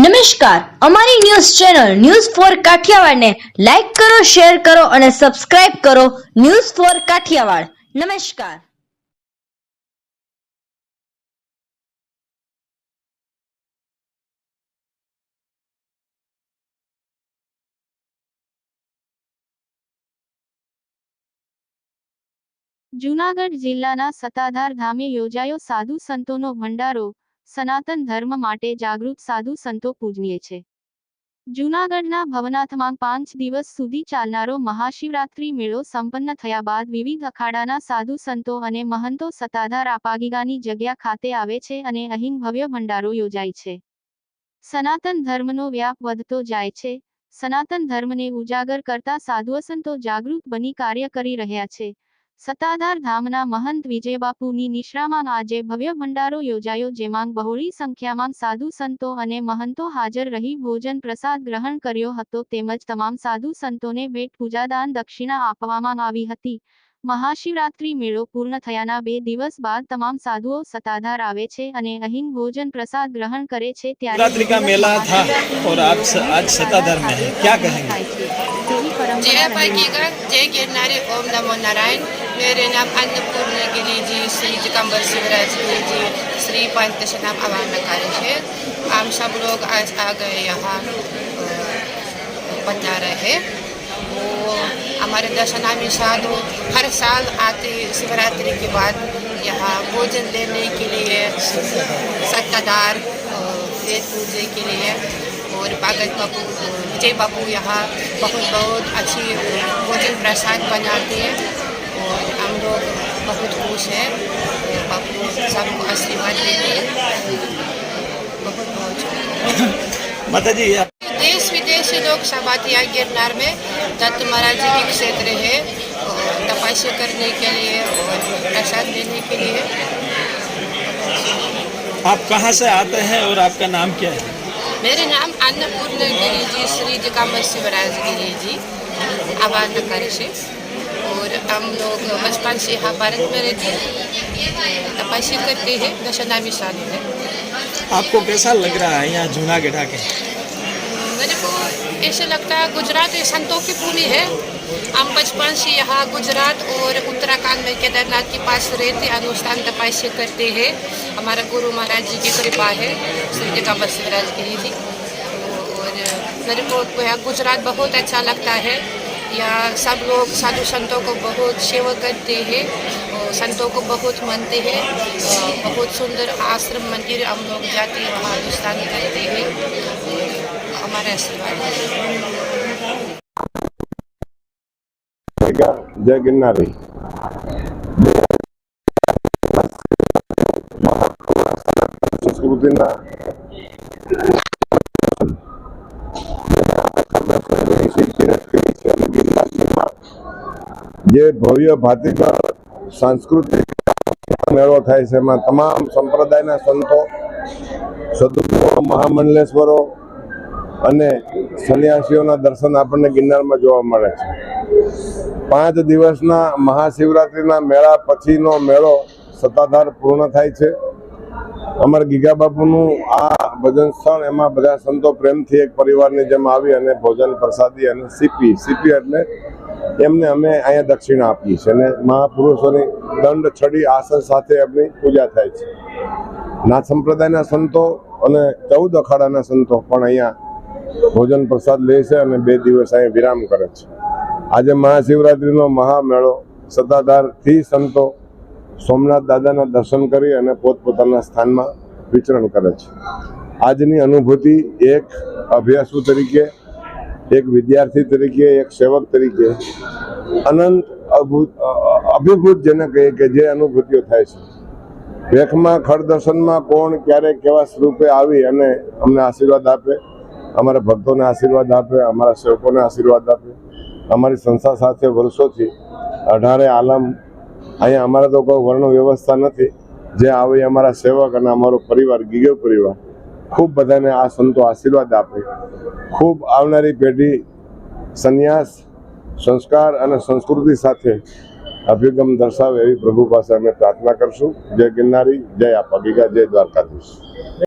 નમસ્કાર. અમારી news channel news four કાઠિયાવાડને લાઈક કરો, શેર કરો અને સબસ્ક્રાઇબ કરો ન્યૂઝ ફોર કાઠિયાવાડ. નમસ્કાર. જૂનાગઢ જિલ્લાના સત્તાધાર ધામે યોજાયો સાધુ સંતોનો ભંડારો. સનાતન ધર્મ માટે જાગૃત સાધુ સંતો પૂજનીય છે. જૂનાગઢના ભવનાથમાં પાંચ દિવસ સુધી ચાલનારો મહાશિવરાત્રી મેળો સંપન્ન થયા બાદ વિવિધ અખાડાના સાધુ સંતો અને મહંતો સત્તાધાર આપાગીગાની જગ્યા ખાતે આવે છે અને અહીં ભવ્ય ભંડારો યોજાય છે. સનાતન ધર્મનો વ્યાપ વધતો જાય છે. સનાતન ધર્મને ઉજાગર કરતા સાધુ સંતો જાગૃત બની કાર્ય કરી રહ્યા છે. સત્તાધાર ધામના મહંત વિજયબાપુની નિશ્રામાં આજે ભવ્ય ભંડારો યોજાયો જેમાં બહોળી સંખ્યામાં સાધુ સંતો અને મહંતો હાજર રહી ભોજન પ્રસાદ ગ્રહણ કર્યો હતો તેમજ તમામ સાધુ સંતોને ભેટ પૂજાદાન દક્ષિણા આપવામાં આવી હતી મહાશિવરાત્રી મેળો પૂર્ણ થયાના બે દિવસ બાદ તમામ સાધુઓ સત્તાધાર આવે છે અને અહીં ભોજન પ્રસાદ ગ્રહણ કરે છે ત્યારે शिवरात्रि का मेला था और आप स- आज सत्ताधार में है क्या कहेंगे થાય છે. તેવી પરંપરા जय રહી છે. भागीगढ़ जय गिरनारी ओम नमो नारायण मेरे नाम अन्नपूर्ण गिरी जी श्री दिगंबर शिवराज गिरी जी श्री पंत से नाम आवाहनकारी है हम सब लोग आज आ गए यहाँ अ, भंडारा है। वो हमारे दशनामी साधु हर साल आते शिवरात्रि के बाद यहाँ भोजन लेने के लिए सत्ताधार वेद पूजे के लिए और भगत बापू विजय बापू यहाँ बहुत बहुत अच्छी भोजन प्रसाद बनाते हैं। बहुत खुश हैं। बापू सबको आशीर्वाद हैं बहुत बहुत। माता जी देश विदेश से लोग सब आते हैं गिरनार में। दत्त महाराज जी के क्षेत्र है और तपस्या करने के लिए और प्रसाद लेने के लिए। आप कहाँ से आते हैं और आपका नाम क्या है? मेरे नाम अन्नपूर्ण गिरी जी श्री जकामत शिवराज गिरी जी आवाज़ नगर से और हम लोग बचपन से यहाँ भारत में रहते हैं। तपस्या करते हैं दशनामी शादी है। आपको कैसा लग रहा है यहाँ जूनागढ़ आके? मेरे को ऐसे लगता है गुजरात संतों की भूमि है। हम बचपन से यहाँ गुजरात और उत्तराखंड में केदारनाथ के पास रहते अनुष्ठान तपस्या करते हैं। हमारा गुरु महाराज जी की कृपा है श्री जगह शिवराज गिरी जी तो और मेरे को यहाँ गुजरात बहुत अच्छा लगता है। यहाँ सब लोग, साधु संतों को बहुत सेवा करते हैं और संतों को बहुत मानते हैं। बहुत सुंदर आश्रम मंदिर हम लोग जाते हैं, वहाँ अनुष्ठान करते हैं। हमारे आशीर्वाद जय संस्कृति જે ભવ્ય ભાતીગળ સાંસ્કૃતિક મેળો થાય છે, એમાં તમામ સંપ્રદાયના સંતો, સદગુરુ, મહામંડલેશ્વરો અને સન્યાસીઓના દર્શન આપણને ગિરનારમાં જોવા મળે છે. પાંચ દિવસના મહાશિવરાત્રિના મેળા પછીનો મેળો સત્તાધાર પૂર્ણ થાય છે. અમારા ગીગા બાપુનું આ ભજન સ્થળ, એમાં બધા સંતો પ્રેમથી એક પરિવારની જેમ આવી અને ભોજન પ્રસાદી અને સીપી સીપી એટલે એમને અમે અહીંયા દક્ષિણા આપીએ છીએ અને મહાપુરુષોની દંડ છડી આસન સાથે એમની પૂજા થાય છે. નાથ સંપ્રદાયના સંતો અને ચૌદ અખાડાના સંતો પણ અહીંયા ભોજન પ્રસાદ લે છે અને બે દિવસ અહીંયા વિરામ કરે છે. આજે મહાશિવરાત્રિનો મહામેળો સત્તાધારથી સંતો સોમનાથ દાદાના દર્શન કરી અને પોતપોતાના સ્થાનમાં વિચરણ કરે છે. આજની અનુભૂતિ એક અભ્યાસુ તરીકે એક વિદ્યાર્થી તરીકે, એક સેવક તરીકે અનંત અભૂત અ- અભિભૂત જેને કહીએ કે જે અનુભૂતિઓ થાય છે. રેખમાં, ખડદર્શનમાં કોણ ક્યારે કેવા સ્વરૂપે આવી અને અમને આશીર્વાદ આપે, અમારા ભક્તોને આશીર્વાદ આપે, અમારા સેવકોને આશીર્વાદ આપે, અમારી સંસ્થા સાથે વર્ષોથી અઢારે આલમ, અહીંયા અમારા તો કોઈ વર્ણ વ્યવસ્થા નથી. જે આવે અમારા સેવક અને અમારો પરિવાર ગીગો પરિવાર. ખૂબ બધાને આ સંતો આશીર્વાદ આપે. ખૂબ આવનારી પેઢી સંન્યાસ, સંસ્કાર અને સંસ્કૃતિ સાથે અભિગમ દર્શાવે એવી પ્રભુ પાસે અમે પ્રાર્થના કરશું. જય ગિરનારી, જય આપા ગીગા જય દ્વારકાધીશ.